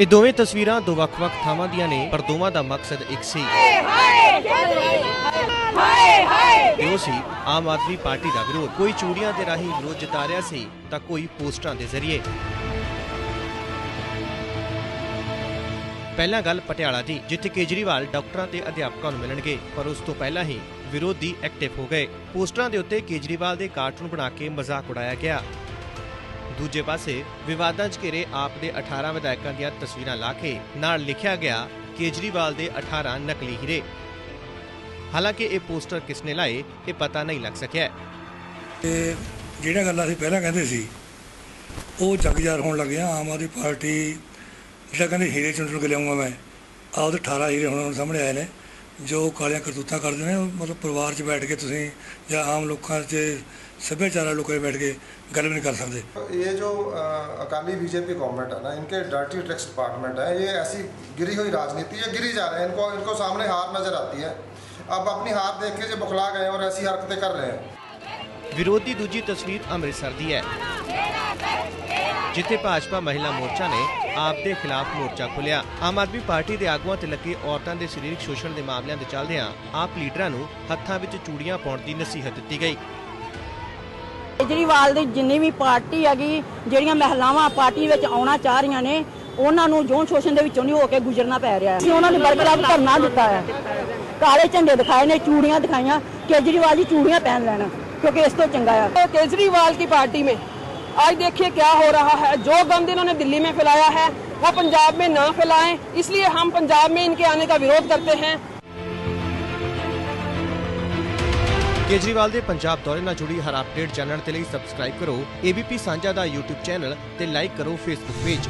ਇਹ ਦੋਵੇਂ ਤਸਵੀਰਾਂ ਦੋ ਵੱਖ-ਵੱਖ ਥਾਵਾਂ ਦੀਆਂ ਨੇ, ਪਰ ਦੋਵਾਂ ਦਾ ਮਕਸਦ ਇੱਕ ਸੀ। ਉਹ ਸੀ ਆਮ ਆਦਮੀ ਪਾਰਟੀ ਦਾ ਵਿਰੋਧ। ਕੋਈ ਚੂੜੀਆਂ ਦੇ ਰਾਹੀਂ ਵਿਰੋਧ ਜਤਾ ਰਿਹਾ ਸੀ, ਤਾਂ ਕੋਈ ਪੋਸਟਰਾਂ ਦੇ ਜ਼ਰੀਏ। ਪਹਿਲਾਂ ਗੱਲ ਪਟਿਆਲਾ ਦੀ, ਜਿੱਥੇ ਕੇਜਰੀਵਾਲ ਡਾਕਟਰਾਂ ਤੇ ਅਧਿਆਪਕਾਂ ਨੂੰ ਮਿਲਣਗੇ, ਪਰ ਉਸ ਤੋਂ ਪਹਿਲਾਂ ਹੀ ਵਿਰੋਧੀ ਐਕਟਿਵ ਹੋ ਗਏ। ਪੋਸਟਰਾਂ ਦੇ ਉੱਤੇ ਕੇਜਰੀਵਾਲ ਦੇ ਕਾਰਟੂਨ ਬਣਾ ਕੇ ਮਜ਼ਾਕ ਉਡਾਇਆ ਗਿਆ। ਦੂਜੇ ਪਾਸੇ ਵਿਵਾਦਾਂ 'ਚ ਘਿਰੇ ਆਪ ਦੇ 18 ਵਿਧਾਇਕਾਂ ਦੀਆਂ ਤਸਵੀਰਾਂ ਲਾ ਕੇ ਨਾਲ ਲਿਖਿਆ ਗਿਆ, ਕੇਜਰੀਵਾਲ ਦੇ 18 ਨਕਲੀ ਹੀਰੇ। ਹਾਲਾਂਕਿ ਇਹ ਪੋਸਟਰ ਕਿਸਨੇ ਲਾਏ, ਇਹ ਪਤਾ ਨਹੀਂ ਲੱਗ ਸਕਿਆ। ਤੇ ਜਿਹੜੀਆਂ ਗੱਲਾਂ ਅਸੀਂ ਪਹਿਲਾਂ ਕਹਿੰਦੇ ਸੀ, ਉਹ ਜਗਜਾਰ ਹੋਣ ਲੱਗਿਆ ਆਮ ਆਦਮੀ ਪਾਰਟੀ ਜਿਹੜਾ ਕਹਿੰਦੇ ਹੀਰੇ ਚੁਣ ਕੇ ਲਿਆਉਂਗਾ ਮੈਂ ਆਹ ਉਹਦੇ 18 ਹੀਰੇ ਹੁਣ ਸਾਹਮਣੇ ਆਏ ਨੇ, ਜੋ ਕਾਲੀਆਂ ਕਰਤੂਤਾਂ ਕਰਦੇ ਨੇ, ਉਹ ਮਤਲਬ ਪਰਿਵਾਰ 'ਚ ਬੈਠ ਕੇ ਤੁਸੀਂ ਜਾਂ ਆਮ ਲੋਕਾਂ 'ਚ ਸੱਭਿਆਚਾਰ ਲੋਕਾਂ 'ਚ ਬੈਠ ਕੇ ਗੱਲ ਵੀ ਨਹੀਂ ਕਰ ਸਕਦੇ ये जो अ, अकाली बीजेपी गवर्नमेंट है ना इनके डर्टी टैक्स डिपार्टमेंट है ये ऐसी गिरी हुई राजनीति है गिरी जा रहे हैं इनको इनको सामने हार नजर आती है अब अपनी हार देख के जो बुखला गए हैं और ऐसी हरकतें कर रहे हैं ਵਿਰੋਧ ਦੀ ਦੂਜੀ ਤਸਵੀਰ ਅੰਮ੍ਰਿਤਸਰ ਦੀ ਹੈ ਜਿੱਥੇ ਭਾਜਪਾ ਮਹਿਲਾ ਮੋਰਚਾ ਨੇ ਆਪ ਦੇ ਖਿਲਾਫ ਮੋਰਚਾ ਖੋਲ੍ਹਿਆ ਆਮ ਆਦਮੀ ਪਾਰਟੀ ਦੇ ਆਗੂਆਂ ਤੇ ਲੱਗੇ ਔਰਤਾਂ ਦੇ ਸਰੀਰਕ ਸ਼ੋਸ਼ਣ ਦੇ ਮਾਮਲਿਆਂ ਦੇ ਚੱਲਦਿਆਂ ਆਪ ਲੀਡਰਾਂ ਨੂੰ ਹੱਥਾਂ ਵਿੱਚ ਚੂੜੀਆਂ ਪਾਉਣ ਦੀ ਨਸੀਹਤ ਦਿੱਤੀ ਗਈ ਕੇਜਰੀਵਾਲ ਦੀ ਜਿੰਨੀ ਵੀ ਪਾਰਟੀ ਹੈਗੀ ਜਿਹੜੀਆਂ ਮਹਿਲਾਵਾਂ ਪਾਰਟੀ ਵਿੱਚ ਆਉਣਾ ਚਾਹ ਰਹੀਆਂ ਨੇ ਉਹਨਾਂ ਨੂੰ ਜੋਨ ਸ਼ੋਸ਼ਣ ਦੇ ਵਿੱਚੋਂ ਨਹੀਂ ਹੋ ਕੇ ਗੁਜ਼ਰਨਾ ਪੈ ਰਿਹਾ ਹੈ ਅਸੀਂ ਉਹਨਾਂ ਨੂੰ ਬਰਕਰਾਰ ਧਰਨਾ ਦਿੱਤਾ ਹੈ ਕਾਲੇ ਝੰਡੇ ਦਿਖਾਏ ਨੇ ਚੂੜੀਆਂ ਦਿਖਾਈਆਂ ਕੇਜਰੀਵਾਲ ਜੀ ਚੂੜੀਆਂ ਪਹਿਨ ਲੈਣ ਕਿਉਂਕਿ ਇਸ ਤੋਂ ਚੰਗਾ ਆ तो केजरीवाल की पार्टी में आज देखिए क्या हो रहा है जो गंद इन्होंने दिल्ली में फैलाया है वो पंजाब में ना फैलाएं इसलिए हम पंजाब में इनके आने का विरोध करते हैं ਕੇਜਰੀਵਾਲ ਦੇ ਪੰਜਾਬ ਦੌਰੇ ਨਾਲ ਜੁੜੀ ਹਰ ਅਪਡੇਟ ਜਾਣਨ ਦੇ ਲਈ ਸਬਸਕ੍ਰਾਈਬ ਕਰੋ। ABP ਸਾਂਝਾ ਦਾ YouTube ਚੈਨਲ ਤੇ ਲਾਈਕ ਕਰੋ Facebook ਪੇਜ।